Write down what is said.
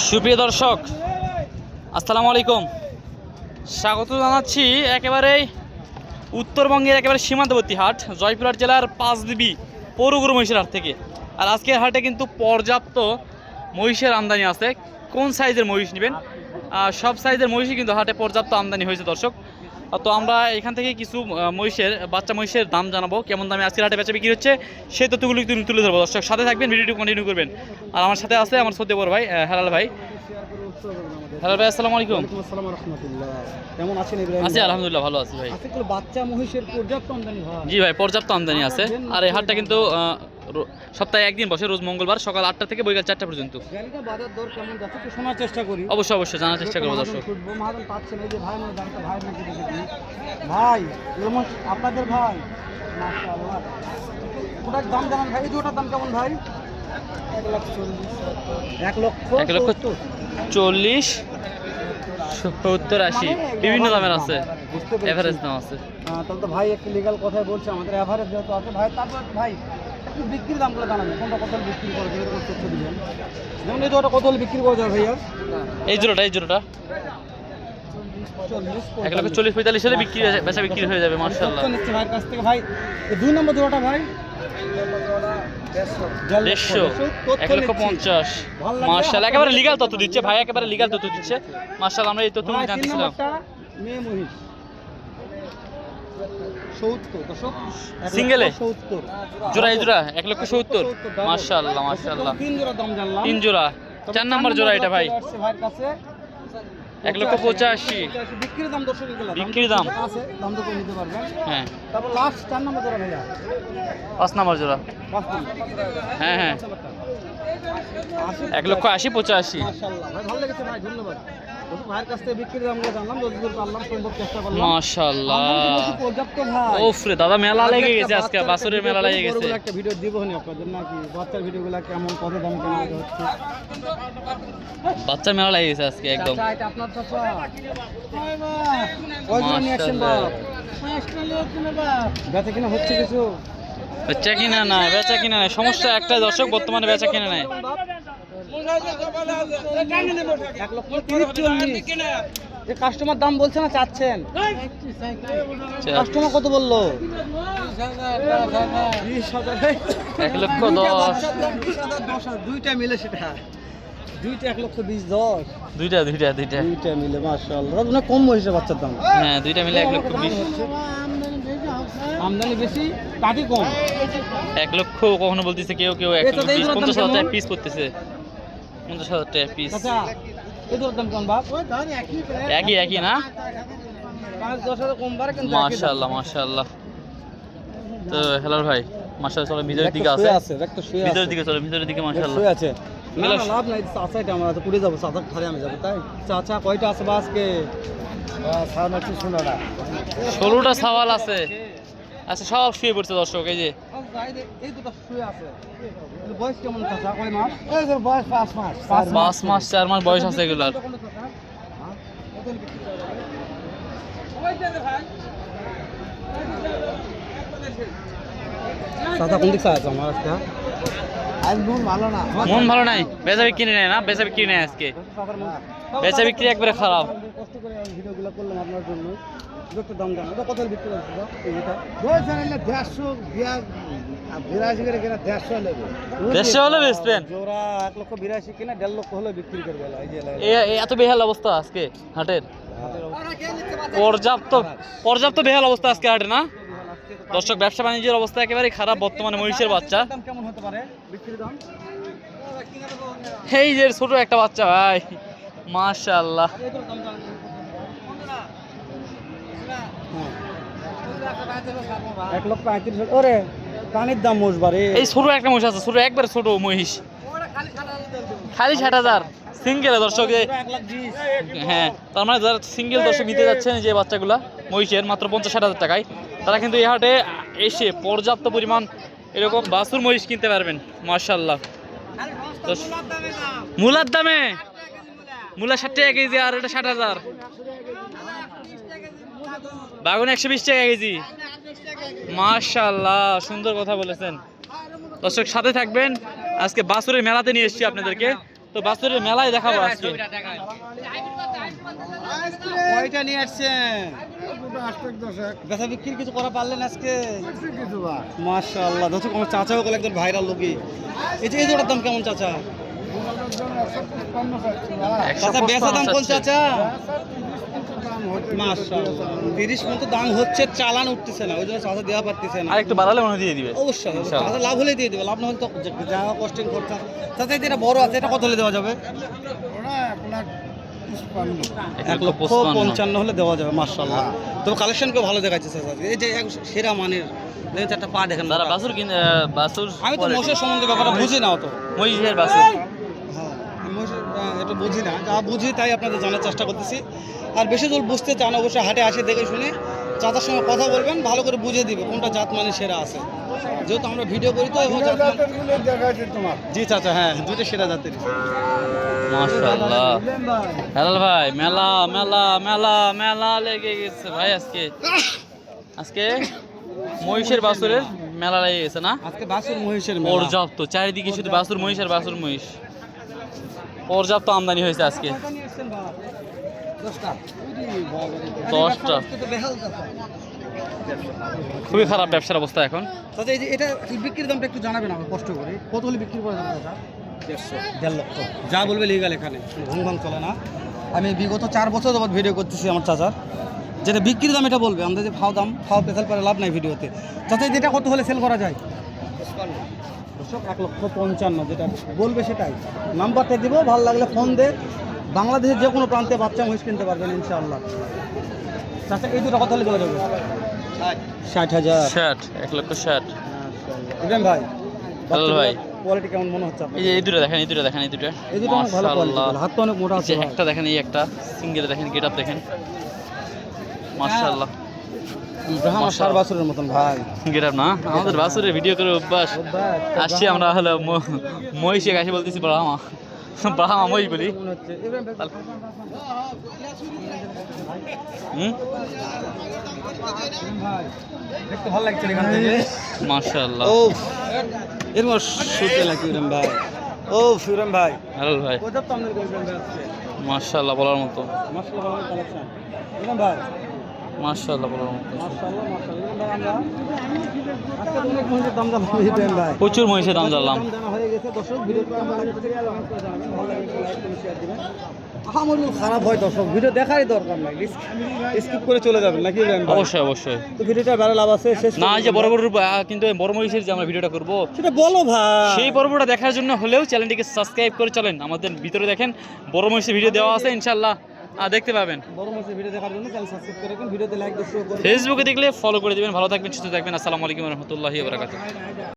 সুপ্রিয় দর্শক, আসসালামু আলাইকুম। স্বাগত জানাচ্ছি একেবারেই উত্তরবঙ্গের একেবারে সীমান্তবর্তী হাট, জয়পুরহাট জেলার পাঁচদিবি পৌরগুরু মহিষের হাট থেকে। আর আজকের হাটে কিন্তু পর্যাপ্ত মহিষের আমদানি আছে। কোন সাইজের মহিষ নেবেন? সব সাইজের মহিষই কিন্তু হাটে পর্যাপ্ত আমদানি হয়েছে দর্শক। তো আমরা এখান থেকে কিছু মহিষের বাচ্চা মহিষের দাম জানাব কেমন দামে আজকের হাটে বেচা বিক্রি হচ্ছে সেই তথ্যগুলো তুলে তুলে ধরবো। দর্শক সাথে থাকবেন ভিডিওটি কন্টিনিউ করবেন। আর আমার সাথে আছে আমার সত্যি বড় ভাই হেলাল ভাই। হ্যালো ভাই আসসালামু আলাইকুম। আসসালাম রহমতুল্লাহ। কেমন আছেন ইব্রাহিম আছি আলহামদুলিল্লাহ ভালো আছি ভাই। আজকে বাচ্চা মহিষের পর্যাপ্ত আমদানি হয়। জি ভাই পর্যাপ্ত আমদানি আছে। আর এই হাটটা কিন্তু সপ্তাহে একদিন বসে রোজ মঙ্গলবার সকাল আটটা থেকে বৈকাল চারটা পর্যন্ত। বাজার দর কেমন শোনার চেষ্টা করি। অবশ্যই অবশ্যই জানার চেষ্টা করব দর্শক। খুঁজবো মহাজন পাচ্ছেন এই যে ভাই আপনাদের ভাই? ওটার দাম জানান ভাই এই দাম কেমন ভাই? এক লক্ষ এক লক্ষ। চল্লিশ সত্তর আশি। মানে বিভিন্ন দামের আছে। এভারেজ দাম আছে। তাহলে তো ভাই একটু লিগাল কথাই বলছে আমাদের এভারেজ যেহেতু আছে ভাই তারপর ভাই একটু বিক্রির দামগুলো জানাবেন কোনটা কত বিক্রি করে যেগুলো তথ্য দিবেন। যেমন এই দুটো কত বিক্রি করে যাবে ভাইয়া? এই জোড়াটা এই জোড়াটা। এক লক্ষ চল্লিশ পঁয়তাল্লিশ বিক্রি বেচা বিক্রি হয়ে যাবে মার্শাল্লাহ ভাইয়ের কাছ থেকে। ভাই দুই নম্বর জোড়াটা ভাই? দেড়শো। এক লক্ষ পঞ্চাশ। মার্শাল একেবারে লিগাল তথ্য দিচ্ছে ভাই একেবারে লিগাল তথ্য দিচ্ছে। মার্শাল আমরা এই তথ্য তিন মেয়ে মহিষ। সত্তর দশক Single সত্তর। জোড়া জোড়া এক লক্ষ সত্তর? মার্শাল্লাহ মার্শাল্লাহ তিন জোড়া দাম জানলাম। তিন জোড়া। চার নাম্বার জোড়া এটা ভাই। কাছে। এক লক্ষ পঁচাশি। বিক্রির দাম দর্শক বিক্রির দাম? আছে দাম তো নিতে পারবেন হ্যাঁ। তারপর লাস্ট চার নম্বর জোড়া ভাইয়া। পাঁচ নাম্বার জোড়া। হ্যাঁ হ্যাঁ। এক লক্ষ আশি পঁচাশি। ভালো লেগেছে ভাই ধন্যবাদ। ভাইয়ের কাছ থেকে বিক্রির দামগুলো জানলাম যতদূর পারলাম সম্ভব চেষ্টা করলাম। মাশাল্লাহ পর্যাপ্ত ভাই ওফ দাদা মেলা লেগে গেছে আজকে বাচ্চার মেলা লেগে গেছে। একটা ভিডিও দিব নি আপনাদের নাকি? বাচ্চার ভিডিওগুলো কেমন কত দাম কেমন হচ্ছে বাচ্চার মেলা লেগে গেছে আজকে একদম। চাচা, আপনার চাচা। কয়জন নিয়ে আসছেন বাপ? বেচা কিনা হচ্ছে কিছু? বেচা কিনা না বেচা কিনা নাই। সমস্যা একটা দর্শক বর্তমানে বেচা কিনা নাই এক লক্ষ তিরিশ চল্লিশ যে কাস্টমার দাম বলছে না চাচ্ছেন? কাস্টমার কত বলল? এক লক্ষ দশ। দুইটা মিলে সেটা। দুইটা এক লক্ষ বিশ দশ। দুইটা দুইটা দুইটা। দুইটা মিলে কম হয়েছে বাচ্চার দাম? হ্যাঁ দুইটা মিলে এক লক্ষ বিশ। আমদানি বেশি কাটি কম। এক লক্ষ কখনো বলতেছে কেউ কেউ এক লক্ষ পঞ্চাশ হাজার পিস করতেছে। পঞ্চাশ হাজার টাকা পিস বাপ একই একই না। মাশাল্লাহ মাশাল্লাহ তো ভাই মাশাল্লাহ চলো ভিতরের দিকে আছে। ভিতরের দিকে চলো ভিতরের দিকে মাশাল্লাহ আছে। না লাভ নাই চাচা এটা আমরা তো যাব ধারে আমি যাব তাই? চাচা কয়টা আছে বা আজকে? ষোলোটা সাওয়াল আছে। আচ্ছা সব শুয়ে পড়ছে দর্শক এই যে। এই দুটো শুয়ে আছে। বয়স কেমন চাচা কয় মাস? এই যে বয়স পাঁচ মাস পাঁচ মাস চার মাস বয়স আছে এগুলার। চাচা কোন দিক আছে আমার একটা আজ মন ভালো না। মন ভালো নাই বেচা বিক্রি নেই না? বেচা বিক্রি নেই আজকে? বেচা বিক্রি একবারে খারাপ। কষ্ট করে আমি ভিডিওগুলো করলাম আপনার জন্য। একটু দাম জানো ওটা কত বিক্রি করছে এটা? দেড়শো বিরাশি করে কিনা দেড়শো দেড়শো হলে বেচবেন জোড়া এক লক্ষ বিরাশি কিনা দেড় লক্ষ হলে বিক্রি করবে এত বেহাল অবস্থা আজকে হাটের? পর্যাপ্ত পর্যাপ্ত বেহাল অবস্থা আজকে হাটে না? দর্শক ব্যবসা বাণিজ্যের অবস্থা একেবারে খারাপ বর্তমানে মহিষের বাচ্চা। কেমন হতে পারে? দাম? এই যে ছোট একটা বাচ্চা ভাই। মাশাআল্লাহ এগুলোর দাম জানেন? হ্যাঁ। এক লক্ষ পঁয়ত্রিশ ওরে, কানের দাম এই ছোট একটা আছে, ছোট, একবারে ছোট মহিষ। খালি ষাট হাজার। সিঙ্গেল দর্শক হ্যাঁ তার মানে যারা সিঙ্গেল দর্শক নিতে যাচ্ছেন যে বাচ্চাগুলা, মহিষের মাত্র পঞ্চাশ ষাট হাজার টাকায়, তারা কিন্তু এই হাটে এসে পর্যাপ্ত পরিমাণ এরকম বাছুর মহিষ কিনতে পারবেন মার্শাল্লাহ মূলার দামে। মূলা ষাট টাকা কেজি আর এটা ষাট হাজার। বাগুন একশো বিশ টাকা কেজি। মার্শাল্লাহ সুন্দর কথা বলেছেন। দর্শক সাথে থাকবেন। আজকে বাছুরের মেলাতে নিয়ে এসেছি আপনাদেরকে। তো বাসুরের মেলায় দেখাবো আজকে। কয়টা নিয়ে আসছেন? বেচা বিক্রি কিছু করা পারলেন আজকে? মাশাআল্লাহ। দর্শক আমার চাচাও গেল একজন ভাইরাল লোকই এই যে এই জোড়ার দাম কেমন চাচা? একশো চাচা। বেচা দাম কোন চাচা? মাশাআল্লাহ। মতো দাম হচ্ছে চালান উঠতেছে না ওই জন্য দেওয়া পারতেছে না। আর একটু বাড়ালে মনে দিয়ে দিবে। অবশ্যই লাভ হলে দিয়ে দেবে লাভ না হলে তো যা কস্টিং খরচা চাচা এই যে বড় আছে এটা কত হলে দেওয়া যাবে? এক লক্ষ পঞ্চান্ন হলে দেওয়া যাবে মার্শাল্লাহ তবে কালেকশনকেও ভালো দেখাচ্ছে স্যার এই যে সেরা মানের দেখেন চারটা পা দেখেন। দাদা বাসুর কিন বাসুর আমি তো মোষের সম্বন্ধে ব্যাপারটা বুঝি না অত। মহিষের বাসুর হ্যাঁ এটা বুঝি না। যা বুঝি তাই আপনাদের জানার চেষ্টা করতেছি। আর বেশি দূর বুঝতে চান অবশ্যই হাটে আসে দেখে শুনে চাচার সঙ্গে কথা বলবেন ভালো করে বুঝে দিবে কোনটা জাত মানে সেরা আছে। যেহেতু আমরা ভিডিও করি তো মান- জি চাচা হ্যাঁ দুটো সেরা জাতের। মাশাআল্লাহ। হেলাল ভাই মেলা মেলা মেলা মেলা লেগে গেছে ভাই আজকে। আজকে মহিষের বাসুরের মেলা লেগে গেছে না? আজকে বাসুর মহিষের মেলা। পর্যাপ্ত চারিদিকে শুধু বাসুর মহিষ আর বাসুর মহিষ। পর্যাপ্ত আমদানি হয়েছে আজকে কয়টা নিয়ে এসছেন বাবা? দশটা। খুবই খারাপ ব্যবসার অবস্থা এখন। এই যে এটা বিক্রির দামটা একটু জানাবেন আমার কষ্ট করে। কত হলে বিক্রি করা যাবে দাদা দেড়শো। দেড় লক্ষ। যা বলবে লিগাল এখানে। ঘাম চলে না। আমি বিগত চার বছর যাবত ভিডিও করতেছি আমার চাচার। যেটা বিক্রির দাম এটা বলবে। আমাদের যে ফাও দাম ফাও পেশাল পরে লাভ নাই ভিডিওতে। চাচা যেটা কত হলে সেল করা যায়? এক লক্ষ পঞ্চান্ন যেটা বলবে সেটাই। নাম্বারটা দিব ভালো লাগলে ফোন দে। বাংলাদেশের যে কোনো প্রান্তে বাচ্চা মহিষ কিনতে পারবেন ইনশাআল্লাহ। চাচা এই দুটো কত হলে যাবে। ষাট। হাজার। ষাট এক লক্ষ ষাট। ইব্রাহিম ভাই হেলাল ভাই। কোয়ালিটি কেমন মনে হচ্ছে আপনার এই যে এই দুটো দেখেন এই দুটো দেখেন এই দুটো। এই দুটো অনেক ভালো কোয়ালিটি। হাত তো অনেক মোটা আছে একটা দেখেন এই একটা। সিঙ্গেল দেখেন গেট আপ দেখেন। মাশাআল্লাহ। ইব্রাহিম আর সার বাছুরের মতন ভাই। গেট আপ না? আমাদের বাসুরের ভিডিও করে অভ্যাস। আসছি আমরা হলো ম- মহিষে কাছে বলতেছি ব্রাহ্মা ব্রাহ্মা মহিষ বলি। মাশাআল্লাহ। ও এর লাগছে ভাই? ও ভাই। হেলাল বলার মতো। ভাই মাশাআল্লাহ বলার মতো। মাশাআল্লাহ মাশাআল্লাহ। প্রচুর মহিষের দাম জানলাম। হয়ে গেছে। দর্শক ভিডিও কেমন লাগছে কমেন্ট করে জানাবেন। ভালো লাগলে লাইক করে শেয়ার দিবেন। আমার খারাপ হয় দর্শক ভিডিও দেখারই দরকার নাই। স্কিপ করে চলে যাবেন নাকি অবশ্যই অবশ্যই। তো ভিডিওটা ভালো লাভ আছে শেষ না যে বড় বড় কিন্তু বড় মহিষের যে আমরা ভিডিওটা করব সেটা বলো ভাই। সেই পর্বটা দেখার জন্য হলেও চ্যানেলটিকে সাবস্ক্রাইব করে চলেন। আমাদের ভিতরে দেখেন বড় মহিষের ভিডিও দেওয়া আছে ইনশাল্লাহ দেখতে পাবেন। বড় ভিডিও দেখার জন্য চ্যানেল সাবস্ক্রাইব করে রাখুন ভিডিওতে লাইক দিয়ে শুরু করুন ফেসবুকে দেখলে ফলো করে দিবেন ভালো থাকবেন সুস্থ থাকবেন আসসালামু আলাইকুম বারাকাতুহু।